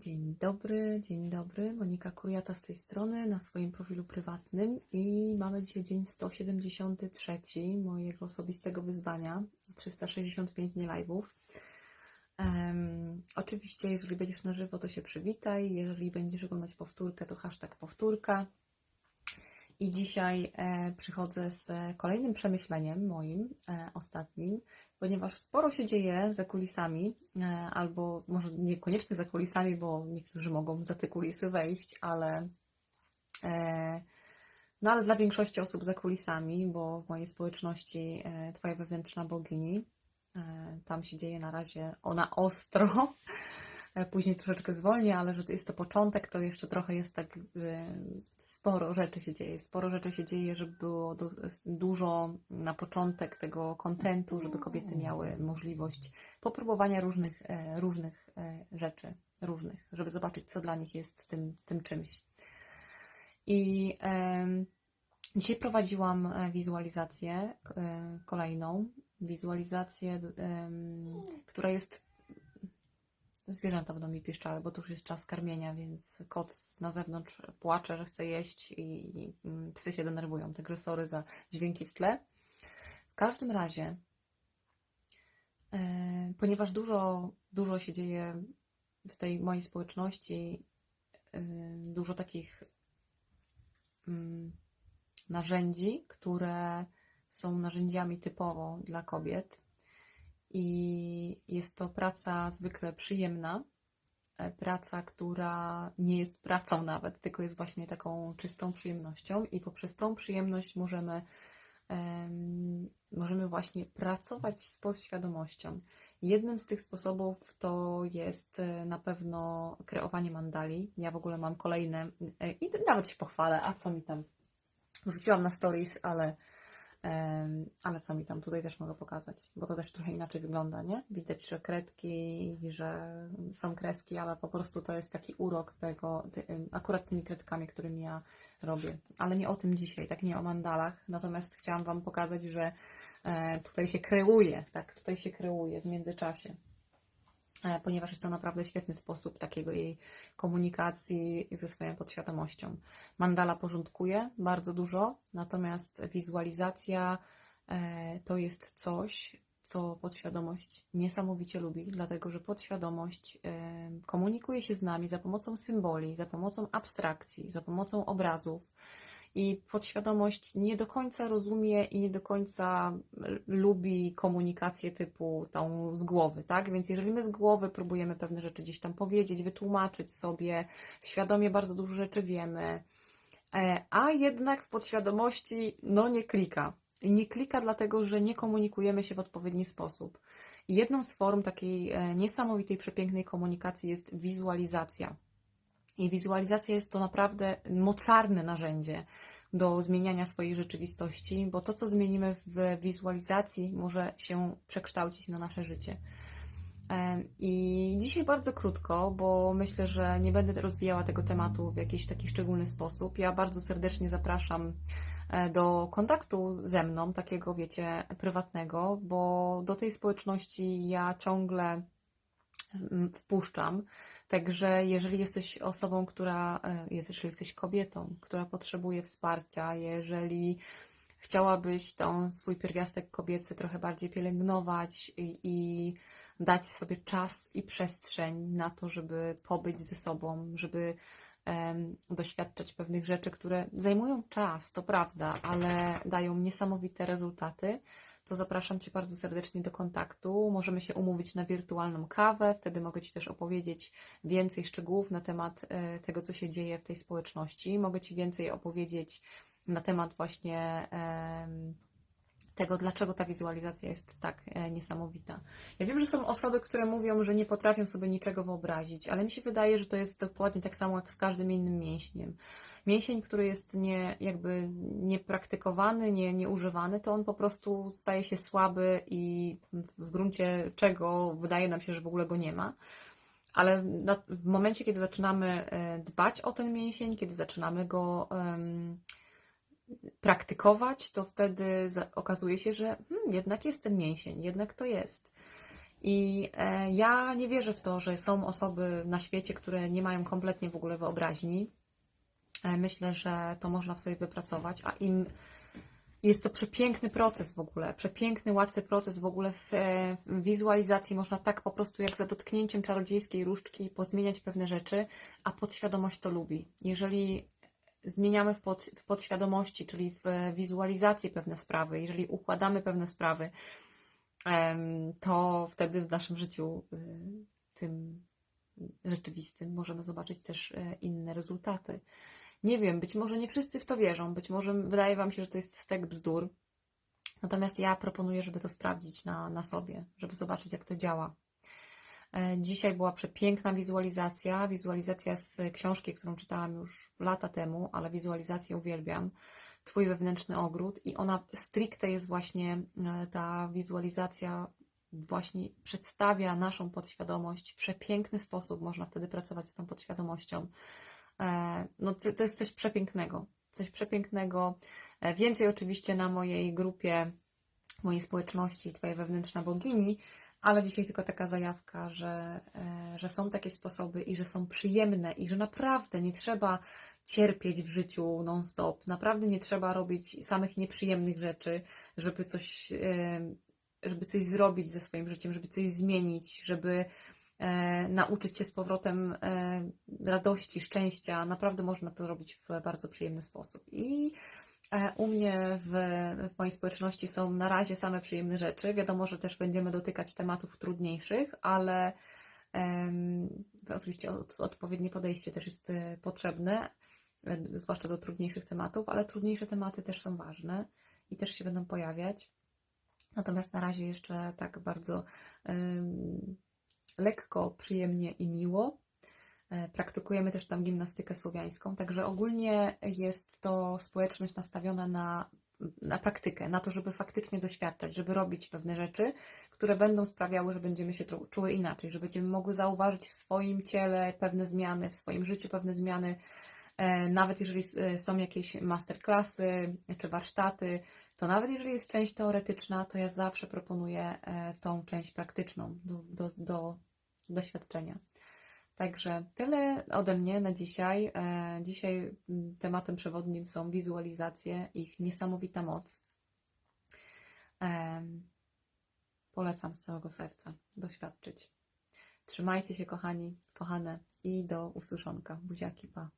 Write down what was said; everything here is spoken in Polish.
Dzień dobry, dzień dobry. Monika Kuriata z tej strony na swoim profilu prywatnym i mamy dzisiaj dzień 173 mojego osobistego wyzwania 365 dni live'ów. Um, oczywiście, jeżeli będziesz na żywo, to się przywitaj. Jeżeli będziesz oglądać powtórkę, to hashtag powtórka. I dzisiaj e, przychodzę z kolejnym przemyśleniem moim, e, ostatnim, ponieważ sporo się dzieje za kulisami, e, albo może niekoniecznie za kulisami, bo niektórzy mogą za te kulisy wejść, ale, no ale dla większości osób za kulisami, bo w mojej społeczności Twoja wewnętrzna bogini, tam się dzieje na razie ona ostro. E, Później troszeczkę zwolnię, ale że jest to początek, to jeszcze trochę jest tak e, sporo rzeczy się dzieje. Sporo rzeczy się dzieje, żeby było du- dużo na początek tego kontentu, żeby kobiety miały możliwość popróbowania różnych, e, różnych e, rzeczy, różnych, żeby zobaczyć, co dla nich jest tym, tym czymś. I dzisiaj prowadziłam wizualizację kolejną, wizualizację, która jest Zwierzęta będą mi piszczały, bo to już jest czas karmienia, więc kot na zewnątrz płacze, że chce jeść i mm, psy się denerwują. Także sorry za dźwięki w tle. W każdym razie, e, ponieważ dużo, dużo się dzieje w tej mojej społeczności, e, dużo takich mm, narzędzi, które są narzędziami typowo dla kobiet, i jest to praca zwykle przyjemna, e, praca, która nie jest pracą nawet, tylko jest właśnie taką czystą przyjemnością i poprzez tą przyjemność możemy, em, możemy właśnie pracować z podświadomością. Jednym z tych sposobów to jest e, na pewno kreowanie mandali. Ja w ogóle mam kolejne e, i nawet się pochwalę, a co mi tam wrzuciłam na stories, ale Ale co mi tam tutaj też mogę pokazać, bo to też trochę inaczej wygląda, nie? Widać, że kredki, że są kreski, ale po prostu to jest taki urok tego, akurat tymi kredkami, którymi ja robię. Ale nie o tym dzisiaj, tak nie o mandalach. Natomiast chciałam Wam pokazać, że e, tutaj się kreuje, tak, tutaj się kreuje w międzyczasie ponieważ jest to naprawdę świetny sposób takiego jej komunikacji ze swoją podświadomością. Mandala porządkuje bardzo dużo, natomiast wizualizacja e, to jest coś, co podświadomość niesamowicie lubi, dlatego że podświadomość e, komunikuje się z nami za pomocą symboli, za pomocą abstrakcji, za pomocą obrazów. I podświadomość nie do końca rozumie i nie do końca lubi komunikację typu tą z głowy, tak? Więc jeżeli my z głowy próbujemy pewne rzeczy gdzieś tam powiedzieć, wytłumaczyć sobie, świadomie bardzo dużo rzeczy wiemy, e, a jednak w podświadomości no nie klika. I nie klika dlatego, że nie komunikujemy się w odpowiedni sposób. Jedną z form takiej e, niesamowitej, przepięknej komunikacji jest wizualizacja. I wizualizacja jest to naprawdę mocarne narzędzie do zmieniania swojej rzeczywistości, bo to, co zmienimy w wizualizacji, może się przekształcić na nasze życie. I dzisiaj bardzo krótko, bo myślę, że nie będę rozwijała tego tematu w jakiś taki szczególny sposób. Ja bardzo serdecznie zapraszam e, do kontaktu ze mną, takiego wiecie, prywatnego, bo do tej społeczności ja ciągle wpuszczam. Także jeżeli jesteś osobą, która jest, jeżeli jesteś kobietą, która potrzebuje wsparcia, jeżeli chciałabyś tą swój pierwiastek kobiecy trochę bardziej pielęgnować i, i dać sobie czas i przestrzeń na to, żeby pobyć ze sobą, żeby em, doświadczać pewnych rzeczy, które zajmują czas, to prawda, ale dają niesamowite rezultaty, to zapraszam Cię bardzo serdecznie do kontaktu. Możemy się umówić na wirtualną kawę, wtedy mogę Ci też opowiedzieć więcej szczegółów na temat e, tego, co się dzieje w tej społeczności. Mogę Ci więcej opowiedzieć na temat właśnie tego, dlaczego ta wizualizacja jest tak e, niesamowita. Ja wiem, że są osoby, które mówią, że nie potrafią sobie niczego wyobrazić, ale mi się wydaje, że to jest dokładnie tak samo jak z każdym innym mięśniem. Mięsień, który jest nie, jakby niepraktykowany, nie, nieużywany, to on po prostu staje się słaby i w gruncie czego wydaje nam się, że w ogóle go nie ma. Ale w momencie, kiedy zaczynamy e, dbać o ten mięsień, kiedy zaczynamy go em, praktykować, to wtedy okazuje się, że hmm, jednak jest ten mięsień, jednak to jest. I e, ja nie wierzę w to, że są osoby na świecie, które nie mają kompletnie w ogóle wyobraźni. E, Myślę, że to można w sobie wypracować, a im jest to przepiękny proces w ogóle, przepiękny, łatwy proces w ogóle w, e, w wizualizacji. Można tak po prostu jak za dotknięciem czarodziejskiej różdżki pozmieniać pewne rzeczy, a podświadomość to lubi. Jeżeli zmieniamy w, pod, w podświadomości, czyli w wizualizacji pewne sprawy, jeżeli układamy pewne sprawy, to wtedy w naszym życiu y, tym rzeczywistym możemy zobaczyć też e, inne rezultaty. Nie wiem, być może nie wszyscy w to wierzą, być może wydaje Wam się, że to jest stek bzdur. Natomiast ja proponuję, żeby to sprawdzić na, na sobie, żeby zobaczyć, jak to działa. E, Dzisiaj była przepiękna wizualizacja, wizualizacja z książki, którą czytałam już lata temu, ale wizualizację uwielbiam. Twój wewnętrzny ogród i ona stricte jest właśnie, e, ta wizualizacja właśnie przedstawia naszą podświadomość w przepiękny sposób. Można wtedy pracować z tą podświadomością. E, No, to jest coś przepięknego. Coś przepięknego. E, Więcej oczywiście na mojej grupie, mojej społeczności, Twoja wewnętrzna bogini, ale dzisiaj tylko taka zajawka, że, e, że są takie sposoby i że są przyjemne i że naprawdę nie trzeba cierpieć w życiu non-stop. Naprawdę nie trzeba robić samych nieprzyjemnych rzeczy, żeby coś, żeby coś zrobić ze swoim życiem, żeby coś zmienić, żeby nauczyć się z powrotem e, radości, szczęścia. Naprawdę można to robić w bardzo przyjemny sposób. I e, u mnie w, w mojej społeczności są na razie same przyjemne rzeczy. Wiadomo, że też będziemy dotykać tematów trudniejszych, ale em, oczywiście od, odpowiednie podejście też jest e, potrzebne, e, zwłaszcza do trudniejszych tematów, ale trudniejsze tematy też są ważne i też się będą pojawiać. Natomiast na razie jeszcze tak bardzo em, lekko, przyjemnie i miło. E, Praktykujemy też tam gimnastykę słowiańską, także ogólnie jest to społeczność nastawiona na, na praktykę, na to, żeby faktycznie doświadczać, żeby robić pewne rzeczy, które będą sprawiały, że będziemy się czuły inaczej, że będziemy mogły zauważyć w swoim ciele pewne zmiany, w swoim życiu pewne zmiany. E, Nawet jeżeli e, są jakieś masterclassy czy warsztaty, to nawet jeżeli jest część teoretyczna, to ja zawsze proponuję tą część praktyczną do, do, do doświadczenia. Także tyle ode mnie na dzisiaj. E, Dzisiaj mm, tematem przewodnim są wizualizacje, ich niesamowita moc. Em, Polecam z całego serca doświadczyć. Trzymajcie się, kochani, kochane, i do usłyszonka. Buziaki, pa.